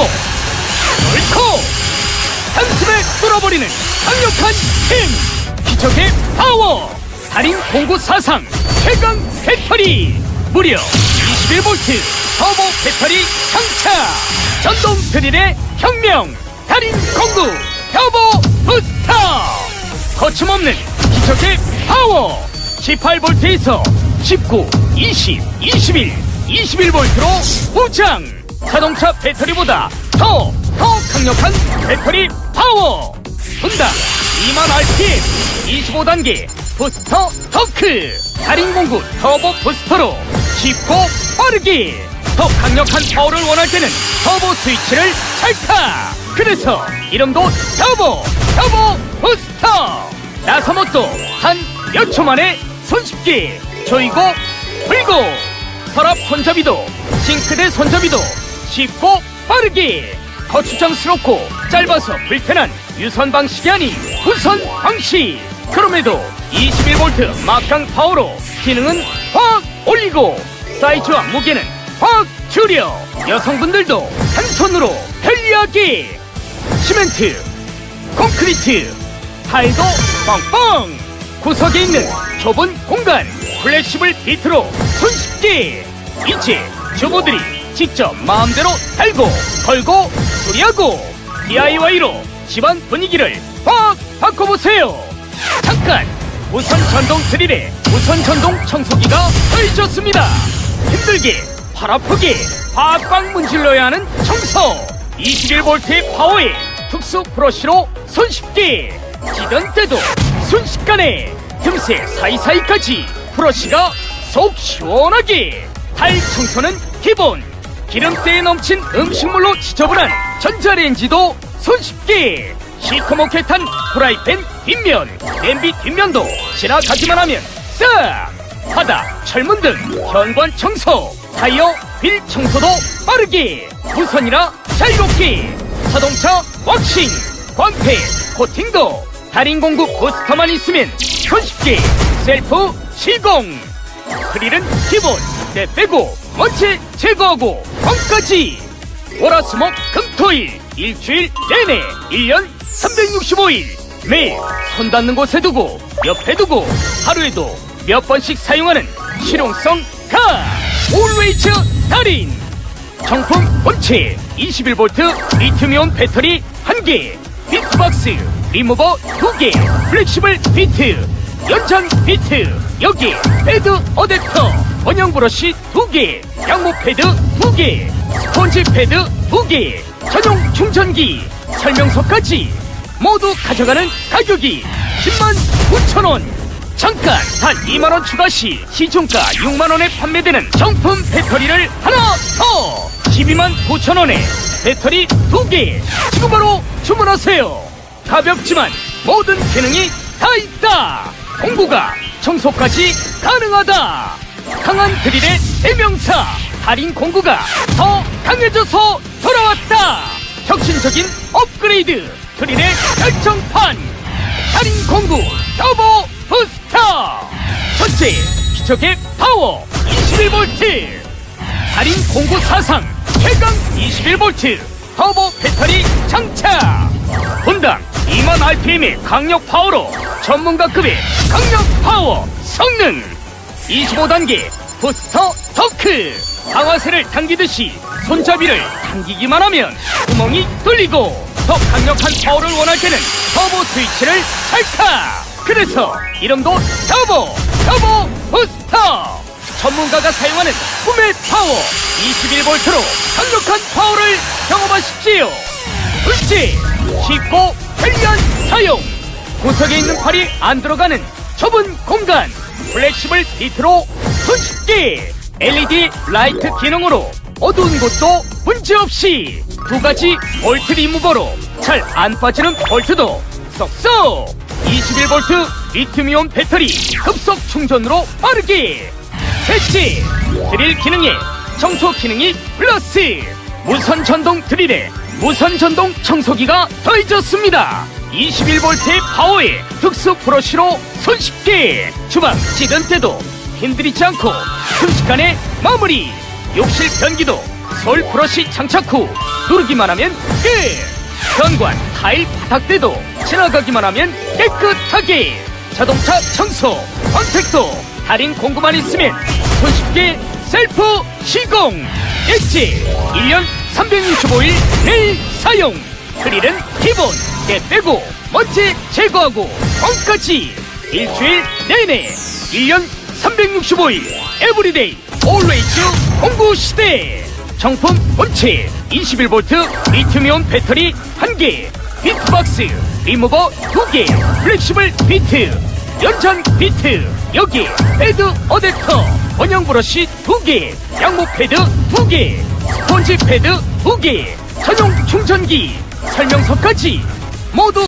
옳고 한숨에 뚫어버리는 강력한 힘. 기적의 파워. 달인 공구 사상. 최강 배터리. 무려 21V 터보 배터리 장차. 전동 드릴의 혁명. 달인 공구 터보 부스터. 거침없는 기적의 파워. 18V에서 19, 20, 21, 21V로 보장 자동차 배터리보다 더, 더 강력한 배터리 파워! 분당 2만 RPM 25단계 부스터 터크 달인 공구 터보 부스터로 쉽고 빠르게 더 강력한 파워를 원할 때는 터보 스위치를 찰칵 그래서 이름도 터보 터보 부스터. 나사못도 한 몇 초 만에 손쉽게 조이고 풀고. 서랍 손잡이도 싱크대 손잡이도 쉽고 빠르게 거추장스럽고 짧아서 불편한 유선 방식이 아닌 무선 방식. 그럼에도 21V 막강 파워로 기능은 확 올리고 사이즈와 무게는 확 줄여 여성분들도 한 손으로 편리하게. 시멘트 콘크리트 타일도 뻥뻥 구석에 있는 좁은 공간 플래시블 비트로 손쉽게. 이제 주부들이 직접 마음대로 달고 걸고 수리하고 DIY로 집안 분위기를 확 바꿔보세요. 잠깐 무선 전동 드릴에 무선 전동 청소기가 더해졌습니다. 힘들게 팔 아프게 팍팍 문질러야 하는 청소. 21V의 파워에 특수 브러쉬로 손쉽게 찌던 때도 순식간에 틈새 사이사이까지 브러쉬가 속 시원하게. 달 청소는 기본 기름때에 넘친 음식물로 지저분한 전자레인지도 손쉽게. 시커멓게 탄 프라이팬 뒷면 냄비 뒷면도 지나가기만 하면 싹! 바닥 철문 등 현관 청소 타이어 휠 청소도 빠르게. 무선이라 자유롭게 자동차 왁싱 광택 코팅도 달인 공구 부스터만 있으면 손쉽게. 셀프 시공. 그릴은 기본 때 빼고 먼지 제거하고 광까지. 월화수목 금토일 일주일 내내 1년 365일. 매일 손 닿는 곳에 두고 옆에 두고 하루에도 몇 번씩 사용하는 실용성 가. 올웨이즈 달인. 정품 본체 21V 리튬이온 배터리 1개 비트박스 리무버 2개 플렉시블 비트 연장 비트 여기 패드 어댑터 원형 브러쉬 2개 양모 패드 2개 스펀지 패드 2개 전용 충전기 설명서까지 모두 가져가는 가격이 10만 9천원. 잠깐 단 2만원 추가 시 시중가 6만원에 판매되는 정품 배터리를 하나 더 12만 9천원에 배터리 2개. 지금 바로 주문하세요. 가볍지만 모든 기능이 다 있다. 공구가 청소까지 가능하다 강한 드릴의 대명사 달인 공구가 더 강해져서 돌아왔다. 혁신적인 업그레이드 드릴의 결정판 달인 공구 터보 부스터. 첫째 기적의 파워 21V 달인 공구 사상 최강 21V 터보 배터리 장착. 분당 2만 RPM의 강력 파워로 전문가급의 강력 파워 성능 25단계 부스터 터크. 방아쇠를 당기듯이 손잡이를 당기기만 하면 구멍이 뚫리고 더 강력한 파워를 원할 때는 터보 스위치를 찰칵. 그래서 이름도 터보 터보 부스터. 전문가가 사용하는 꿈의 파워 21V로 강력한 파워를 경험하십시오. 둘째 쉽고 편리한 사용. 구석에 있는 팔이 안 들어가는 좁은 공간 플렉시블 비트로 손쉽게 LED 라이트 기능으로 어두운 곳도 문제없이 두 가지 볼트 리무버로 잘 안 빠지는 볼트도 쏙쏙! 21V 리튬이온 배터리 급속 충전으로 빠르게 셋째 드릴 기능에 청소 기능이 플러스! 무선 전동 드릴에 무선 전동 청소기가 더해졌습니다 21V의 파워에 특수 브러쉬로 손쉽게 주방 찌든 때도 힘들이지 않고 순식간에 마무리. 욕실 변기도 솔 브러쉬 장착 후 누르기만 하면 끝! 현관, 타일, 바닥대도 지나가기만 하면 깨끗하게. 자동차 청소, 컨택도 할인 공구만 있으면 손쉽게 셀프 시공. 엣지 1년 365일 매일 사용 그릴은 기본 깨 빼고 먼지 제거하고 뻥까지. 일주일 내내 1년 365일 에브리데이 올웨이즈 공구 시대. 정품 본체 21V 리튬이온 배터리 1개 비트박스 리무버 2개 플렉시블 비트 연전 비트 여기 패드 어댑터 원형 브러쉬 2개 양모 패드 2개 스펀지 패드 2개 전용 충전기 설명서까지 모두